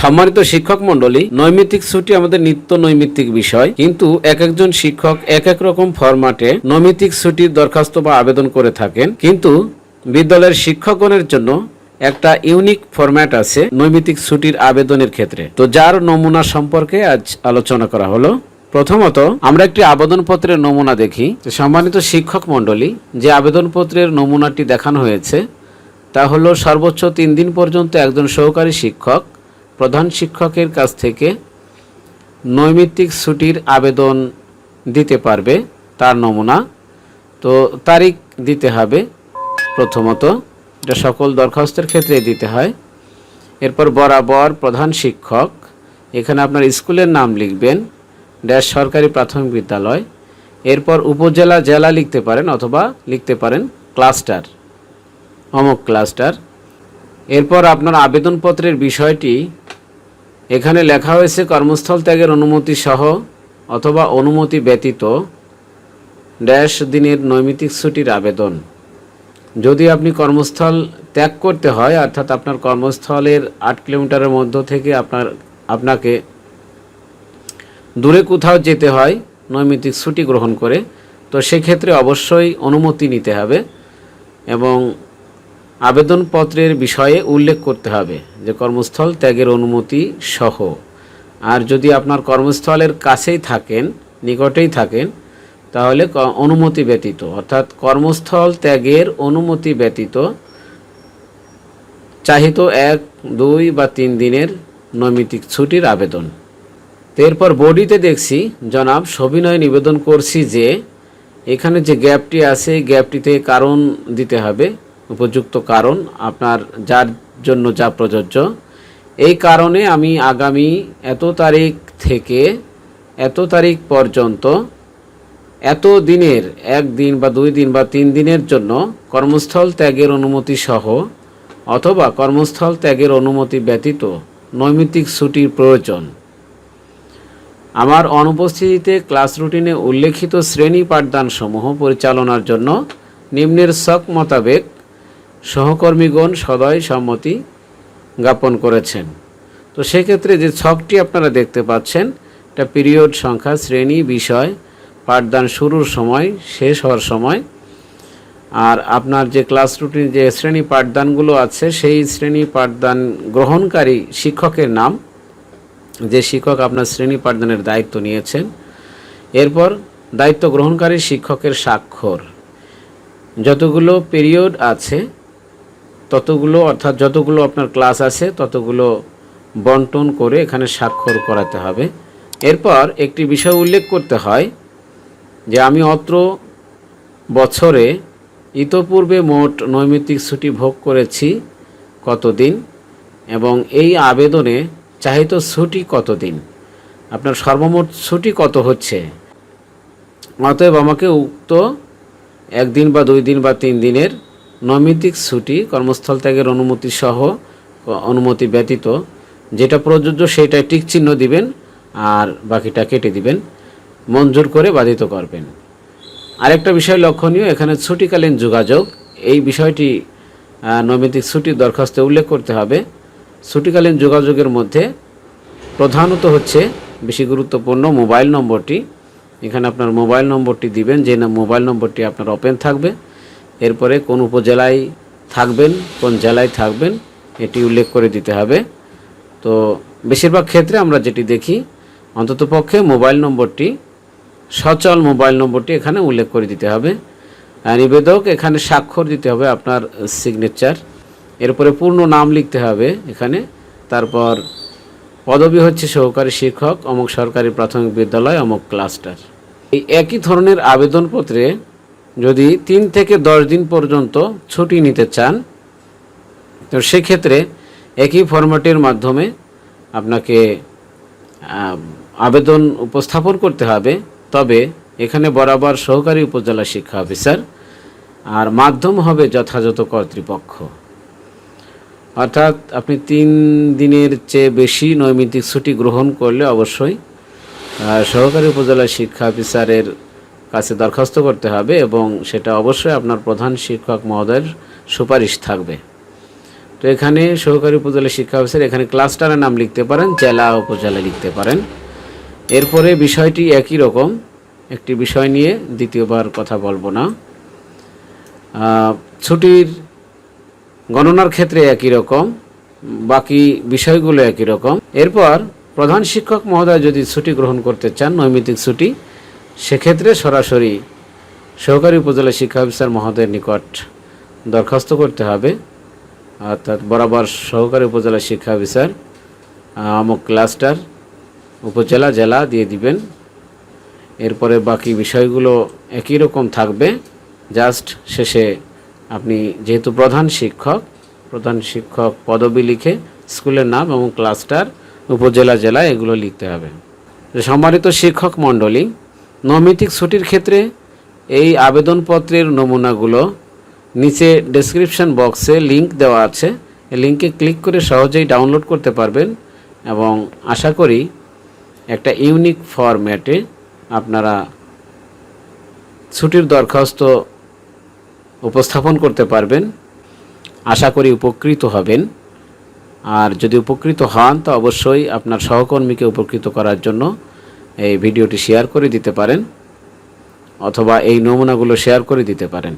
সম্মানিত শিক্ষক মন্ডলী নৈমিত্তিক ছুটি আমাদের নিত্য নৈমিত্তিক বিষয়, কিন্তু এক একজন শিক্ষক এক এক রকম ফরম্যাটে নৈমিত্তিক ছুটির দরখাস্ত বা আবেদন করে থাকেন। কিন্তু বিদ্যালয়ের শিক্ষকগণের জন্য একটা ইউনিক ফরম্যাট আছে নৈমিত্তিক ছুটির আবেদনের ক্ষেত্রে। তো যার নমুনা সম্পর্কে আজ আলোচনা করা হলো, প্রথমত আমরা একটি আবেদনপত্রের নমুনা দেখি। সম্মানিত শিক্ষক মন্ডলী যে আবেদনপত্রের নমুনাটি দেখানো হয়েছে, তা হলো সর্বোচ্চ তিন দিন পর্যন্ত একজন সহকারী শিক্ষক প্রধান শিক্ষকের কাছ থেকে নৈমিত্তিক ছুটির আবেদন দিতে পারবে তার নমুনা। তো তারিখ দিতে হবে প্রথমত, এটা সকল দরখাস্তের ক্ষেত্রে দিতে হয়। এরপর বরাবর প্রধান শিক্ষক, এখানে আপনার স্কুলের নাম লিখবেন, ড্যাশ সরকারি প্রাথমিক বিদ্যালয়। এরপর উপজেলা, জেলা লিখতে পারেন অথবা লিখতে পারেন ক্লাস্টার, অমুক ক্লাস্টার। এরপর আপনার আবেদনপত্রের বিষয়টি এখানে লেখা হয়েছে কর্মস্থল ত্যাগের অনুমতি সহ অথবা অনুমতি ব্যতীত ড্যাশ দিনের নৈমিত্তিক ছুটির আবেদন। যদি আপনি কর্মস্থল ত্যাগ করতে হয়, অর্থাৎ আপনার কর্মস্থলের আট কিলোমিটারের মধ্য থেকে আপনার, আপনাকে দূরে কোথাও যেতে হয় নৈমিত্তিক ছুটি গ্রহণ করে, তো সেক্ষেত্রে অবশ্যই অনুমতি নিতে হবে এবং আবেদনপত্রের বিষয়ে উল্লেখ করতে হবে যে কর্মস্থল ত্যাগের অনুমতি সহ। আর যদি আপনার কর্মস্থলের কাছেই থাকেন, নিকটেই থাকেন, তাহলে অনুমতি ব্যতীত, অর্থাৎ কর্মস্থল ত্যাগের অনুমতি ব্যতীত চাহিত এক, দুই বা তিন দিনের নৈমিত্তিক ছুটির আবেদন। এরপর বডিতে দেখছি, জনাব, সবিনয় নিবেদন করছি যে, এখানে যে গ্যাপটি আছে, এই গ্যাপটিতে কারণ দিতে হবে। উপযুক্ত কারণ, আপনার যার জন্য যা প্রযোজ্য। এই কারণে আমি আগামী এত তারিখ থেকে, এত তারিখ পর্যন্ত, এত দিনের, এক দিন বা দুই দিন বা তিন দিনের জন্য কর্মস্থল ত্যাগের অনুমতি সহ, অথবা কর্মস্থল ত্যাগের অনুমতি ব্যতীত নৈমিত্তিক ছুটির প্রয়োজন। আমার অনুপস্থিতিতে ক্লাস রুটিনে উল্লেখিত শ্রেণি পাঠদানসমূহ পরিচালনার জন্য নিম্নের শক মোতাবেক সহকর্মীগণ সদয় সম্মতি জ্ঞাপন করেছেন। তো সেক্ষেত্রে যে ছকটি আপনারা দেখতে পাচ্ছেন, এটা পিরিয়ড সংখ্যা, শ্রেণি, বিষয়, পাঠদান শুরুর সময়, শেষ হওয়ার সময়। আর আপনার যে ক্লাস রুটিন, যে শ্রেণি পাঠদানগুলো আছে, সেই শ্রেণি পাঠদান গ্রহণকারী শিক্ষকের নাম, যে শিক্ষক আপনার শ্রেণি পাঠদানের দায়িত্ব নিয়েছেন, এরপর দায়িত্ব গ্রহণকারী শিক্ষকের স্বাক্ষর। যতগুলো পিরিয়ড আছে ততগুলো, অর্থাৎ যতগুলো আপনার ক্লাস আছে, ততগুলো বন্টন করে এখানে স্বাক্ষর করাতে হবে। এরপর একটি বিষয় উল্লেখ করতে হয় যে আমি অত্র বছরে ইতপূর্বে মোট নৈমিত্তিক ছুটি ভোগ করেছি কতদিন এবং এই আবেদনে চাহিত ছুটি কতদিন? আপনার সর্বমোট ছুটি কত হচ্ছে? অতএব আমাকে উক্ত একদিন বা দুই দিন বা তিন দিনের নৈমিত্তিক ছুটি, কর্মস্থল ত্যাগের অনুমতি সহ, অনুমতি ব্যতীত। যেটা প্রযোজ্য সেটাই টিক চিহ্ন দিবেন আর বাকিটা কেটে দিবেন, মঞ্জুর করে বাধিত করবেন। আরেকটা বিষয় লক্ষণীয়, এখানে ছুটিকালীন যোগাযোগ। এই বিষয়টি নৈমিত্তিক ছুটির দরখাস্তে উল্লেখ করতে হবে। ছুটিকালীন যোগাযোগের মধ্যে প্রধানত হচ্ছে, বেশি গুরুত্বপূর্ণ মোবাইল নম্বরটি। এখানে আপনার মোবাইল নম্বরটি দিবেন, যে মোবাইল নম্বরটি আপনার ওপেন থাকবে। এরপরে কোন উপজেলায় থাকবেন, কোন জেলায় থাকবেন, এটি উল্লেখ করে দিতে হবে। তো বেশিরভাগ ক্ষেত্রে আমরা যেটি দেখি অন্ততপক্ষে মোবাইল নম্বরটি, সচল মোবাইল নম্বরটি এখানে উল্লেখ করে দিতে হবে। নিবেদক এখানে স্বাক্ষর দিতে হবে আপনার সিগনেচার এরপরে পূর্ণ নাম লিখতে হবে এখানে। তারপর পদবি হচ্ছে সহকারী শিক্ষক, অমুক সরকারি প্রাথমিক বিদ্যালয়, অমুক ক্লাস্টার। এই একই ধরনের আবেদনপত্রে যদি তিন থেকে দশ দিন পর্যন্ত ছুটি নিতে চান, তো সেক্ষেত্রে একই ফরম্যাটের মাধ্যমে আপনাকে আবেদন উপস্থাপন করতে হবে। তবে এখানে বরাবর সহকারী উপজেলা শিক্ষা অফিসার আর মাধ্যম হবে যথাযথ কর্তৃপক্ষ। অর্থাৎ আপনি তিন দিনের চেয়ে বেশি নৈমিত্তিক ছুটি গ্রহণ করলে অবশ্যই সহকারী উপজেলা শিক্ষা অফিসারের কাছে দরখাস্ত করতে হবে এবং সেটা অবশ্যই আপনার প্রধান শিক্ষক মহোদয়ের সুপারিশ থাকবে। তো এখানে সহকারী উপজেলা শিক্ষা অফিসার এখানে ক্লাস্টারের নাম লিখতে পারেন, জেলা উপজেলা লিখতে পারেন। এরপরে বিষয়টি একই রকম, একটি বিষয় নিয়ে দ্বিতীয়বার কথা বলব না। ছুটির গণনার ক্ষেত্রে একই রকম, বাকি বিষয়গুলো একই রকম। এরপর প্রধান শিক্ষক মহোদয় যদি ছুটি গ্রহণ করতে চান, নৈমিত্তিক ছুটি সেক্ষেত্রে সরাসরি সহকারী উপজেলা শিক্ষা অফিসার মহোদয়ের নিকট দরখাস্ত করতে হবে। অর্থাৎ বরাবর সহকারী উপজেলা শিক্ষা অফিসার আহ, অমুক ক্লাস্টার উপজেলা জেলা দিয়ে দিবেন। এরপরে বাকি বিষয়গুলো একই রকম থাকবে। জাস্ট শেষে আপনি যেহেতু প্রধান শিক্ষক প্রধান শিক্ষক পদবি লিখে স্কুলের নাম এবং ক্লাস্টার উপজেলা জেলা এগুলো লিখতে হবে। সম্মানিত শিক্ষক মণ্ডলী নৈমিত্তিক ছুটির ক্ষেত্রে এই আবেদনপত্রের নমুনাগুলো নিচে ডেসক্রিপশন বক্সে লিংক দেওয়া আছে। লিঙ্কে ক্লিক করে সহজেই ডাউনলোড করতে পারবেন এবং আশা করি একটা ইউনিক ফরম্যাটে আপনারা ছুটির দরখাস্ত উপস্থাপন করতে পারবেন। আশা করি উপকৃত হবেন। আর যদি উপকৃত হন, তো অবশ্যই আপনার সহকর্মীকে উপকৃত করার জন্য এই ভিডিওটি শেয়ার করে দিতে পারেন অথবা এই নমুনাগুলো শেয়ার করে দিতে পারেন।